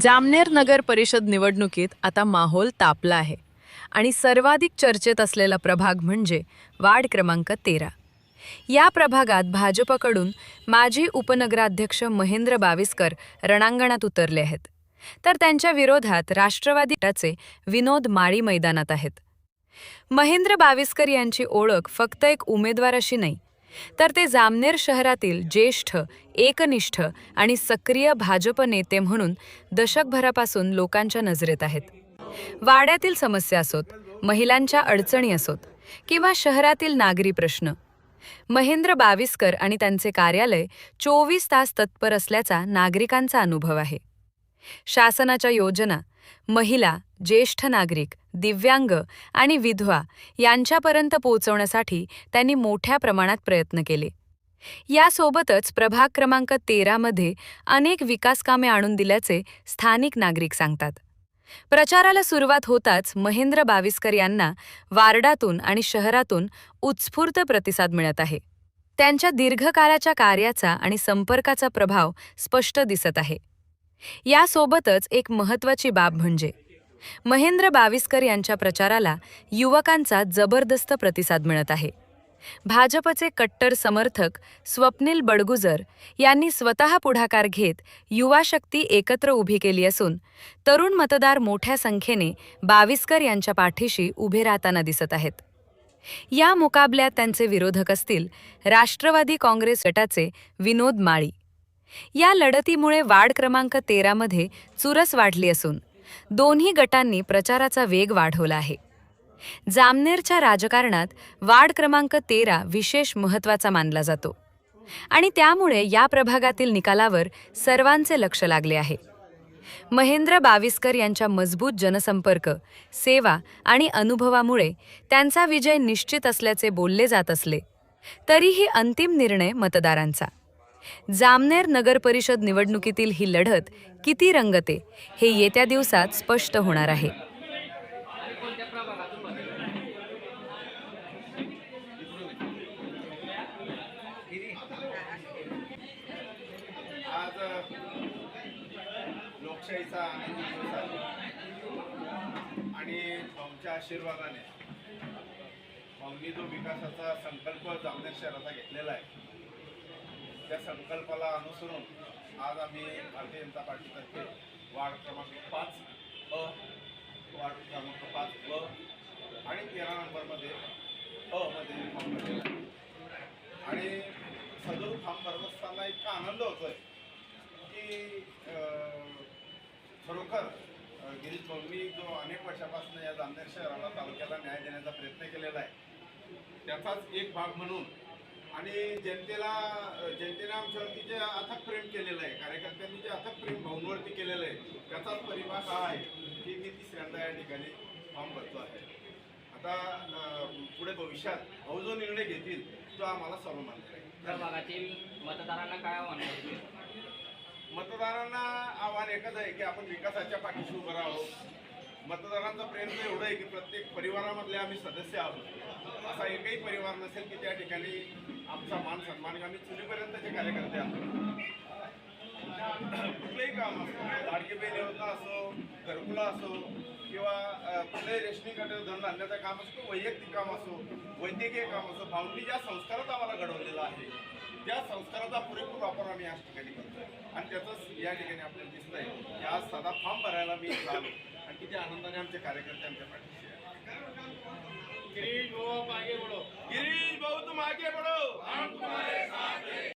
जामनेर नगर परिषद निवडणुकीत आता माहोल तापला आहे आणि सर्वाधिक चर्चेत असलेला प्रभाग म्हणजे वार्ड क्रमांक तेरा. या प्रभागात भाजपकडून माजी उपनगराध्यक्ष महेंद्र बाविस्कर रणांगणात उतरले आहेत. तर त्यांच्या विरोधात राष्ट्रवादीचे विनोद माळी मैदानात आहेत. महेंद्र बाविस्कर यांची ओळख फक्त एक उमेदवार अशी नाही तर ते जामनेर शहरातील ज्येष्ठ एकनिष्ठ आणि सक्रिय भाजप नेते म्हणून दशकभरापासून लोकांच्या नजरेत आहेत. वाड्यातील समस्या असोत महिलांच्या अडचणी असोत किंवा शहरातील नागरी प्रश्न. महेंद्र बाविस्कर आणि त्यांचे कार्यालय चोवीस तास तत्पर असल्याचा नागरिकांचा अनुभव आहे. शासनाच्या योजना महिला ज्येष्ठ नागरिक दिव्यांग आणि विधवा यांच्यापर्यंत पोहोचवण्यासाठी त्यांनी मोठ्या प्रमाणात प्रयत्न केले. यासोबतच प्रभाग क्रमांक तेरामध्ये अनेक विकासकामे आणून दिल्याचे स्थानिक नागरिक सांगतात. प्रचाराला सुरुवात होताच महेंद्र बाविस्कर यांना वार्डातून आणि शहरातून उत्स्फूर्त प्रतिसाद मिळत आहे. त्यांच्या दीर्घकाळाच्या कार्याचा आणि संपर्काचा प्रभाव स्पष्ट दिसत आहे. यासोबतच एक महत्त्वाची बाब म्हणजे महेंद्र बाविस्कर यांच्या प्रचाराला युवकांचा जबरदस्त प्रतिसाद मिळत आहे. भाजपचे कट्टर समर्थक स्वप्नील बडगुजर यांनी स्वतः पुढाकार घेत युवा शक्ती एकत्र उभी केली असून तरुण मतदार मोठ्या संख्येने बाविस्कर यांच्या पाठीशी उभे राहताना दिसत आहेत. या मुकाबल्यात त्यांचे विरोधक असतील राष्ट्रवादी काँग्रेस गटाचे विनोद माळी. या लढतीमुळे वाढ क्रमांक तेरामध्ये चुरस वाढली असून दोन्ही गटांनी प्रचाराचा वेग वाढवला आहे. जामनेरच्या राजकारणात वाढ क्रमांक तेरा विशेष महत्त्वाचा मानला जातो आणि त्यामुळे या प्रभागातील निकालावर सर्वांचे लक्ष लागले आहे. महेंद्र बाविस्कर यांच्या मजबूत जनसंपर्क सेवा आणि अनुभवामुळे त्यांचा विजय निश्चित असल्याचे बोलले जात असले तरीही अंतिम निर्णय मतदारांचा. जामनेर नगर परिषद निवडणुकीतील ही लढत किती रंगते हे येत्या दिवसात स्पष्ट होणार आहे. लोकशाहीचा आणि भाऊंच्या आशीर्वादाने भाऊंनी जो विकासाचा संकल्प जामनेर शहराचा घेतलेला आहे त्या संकल्पाला अनुसरून आज आम्ही भारतीय जनता पार्टीतर्फे वार्ड क्रमांक पाच अ वार्ड क्रमांक पाच ब आणि तेरा नंबरमध्ये अ मध्ये फॉर्म भरलेला आहे. आणि सदर फॉर्म भरत असताना इतका आनंद होतोय की खरोखर गिरीश भाऊंनी जो अनेक वर्षापासून या जामनेर शहराला तालुक्याला न्याय देण्याचा प्रयत्न केलेला आहे त्याचाच एक भाग म्हणून आणि जनतेला जनतेने आमच्यावरती जे अथक प्रेम केलेलं आहे. कार्यकर्त्यांनी जे अथक प्रेम भाऊंवरती केलेलं आहे त्याचाच परिभाग हा आहे की मी तिसऱ्यांदा या ठिकाणी फॉर्म भरतो आहे. आता पुढे भविष्यात भाऊ जो निर्णय घेतील तो आम्हाला सर्व मान्य आहे. प्रभागातील मतदारांना काय आव्हान? मतदारांना आव्हान एकच आहे की आपण विकासाच्या पाठीशी उभं राहावं. मतदारांचा प्रेम तर एवढं आहे की प्रत्येक परिवारामधले आम्ही सदस्य आहोत. असा एकही परिवार नसेल की त्या ठिकाणी आमचा मान सन्मान आम्ही चुलीपर्यंतचे कार्यकर्ते आहोत. कुठलंही काम असो लाडकी बहीण योजना असो घरकुला असो किंवा कुठलंही कुठल्याही रेशनिंग धन आणण्याचं काम असो वैयक्तिक काम असो वैद्यकीय काम असो भावनी ज्या संस्कारात आम्हाला घडवलेलं आहे त्या संस्काराचा पुरेपूर वापर आम्ही या ठिकाणी करतो आणि त्याचंच या ठिकाणी आपल्याला दिसतंय. की आज साधा फॉर्म भरायला मी आलो. आणि किती आनंदाने आमचे कार्यकर्ते आमच्या पाठीशी गिरीश भाऊ मागे पडो गिरीश भाऊ तू मागे पडो